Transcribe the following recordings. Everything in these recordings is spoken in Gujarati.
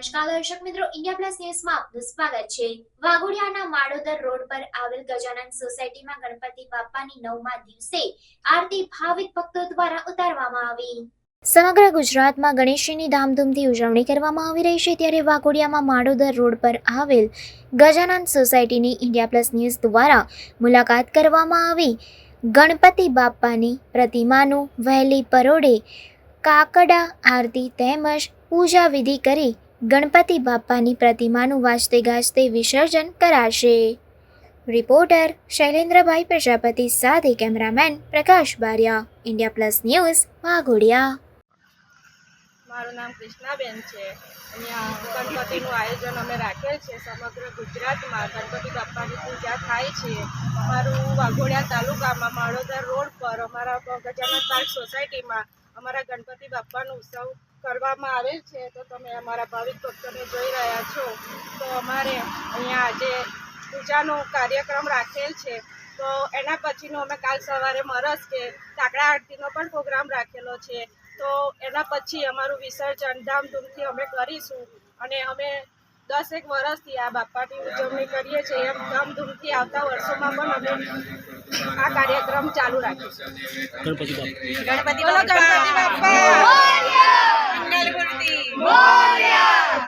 નમસ્કાર દર્શક મિત્રો, ઇન્ડિયા પ્લસ ન્યૂઝમાં આપનું સ્વાગત છે. વાઘોડિયાના માડોદર રોડ પર આવેલ ગજાનંદ સોસાયટીમાં ગણપતિ બાપ્પાની નવમા દિવસે આરતી ભાવિક ભક્તો દ્વારા ઉતારવામાં આવી. સમગ્ર ગુજરાતમાં ગણેશજીની ધામધૂમથી ઉજવણી કરવામાં આવી રહી છે. ત્યારે વાઘોડિયામાં માડોદર રોડ પર આવેલ ગજાનંદ સોસાયટીની ઇન્ડિયા પ્લસ ન્યૂઝ દ્વારા મુલાકાત કરવામાં આવી. ગણપતિ બાપ્પાની પ્રતિમાનું વહેલી પરોડે કાકડા આરતી તેમજ પૂજા વિધિ કરી ગણપતિ બાપ્પાની પ્રતિમાનું વાજતે ગાજતે વિસર્જન કરાશે. રિપોર્ટર શૈલેન્દ્રભાઈ પ્રજાપતિ, સાથે cameraman Prakash Baria. India plus news, Vaghodia. મારું નામ કૃષ્ણાબેન છે. અહીંયા ગણપતિનું આયોજન અમે રાખેલ છે. સમગ્ર ગુજરાતમાં ગણપતિ બાપ્પાની પૂજા થાય છે. અમારું વાઘોડિયા તાલુકામાં માળોદર રોડ પર અમારા ગજાનંદ પાર્ક સોસાયટીમાં અમારા ગણપતિ બાપ્પાનો ઉત્સવ કરવામાં આવેલ છે તો તમે અમારા ભાવિક ભક્તોને જોઈ રહ્યા છો. તો અમારે અહીંયા આજે પૂજાનો કાર્યક્રમ રાખેલ છે. તો એના પછીનો અમે કાલ સવારે મરસ કે કાકડા આરતીનો પણ પ્રોગ્રામ રાખેલો છે. તો એના પછી અમારું વિસર્જન ધામધૂમથી અમે કરીશું અને અમે દસેક વર્ષથી આ બાપ્પાની ઉજવણી કરીએ છીએ. એમ ધામધૂમથી આવતા વર્ષોમાં પણ અમે આ કાર્યક્રમ ચાલુ રાખીશું. ગણપતિ બાપા.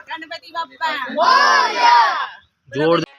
ગણપતિ બાપ્પા! જોરદાર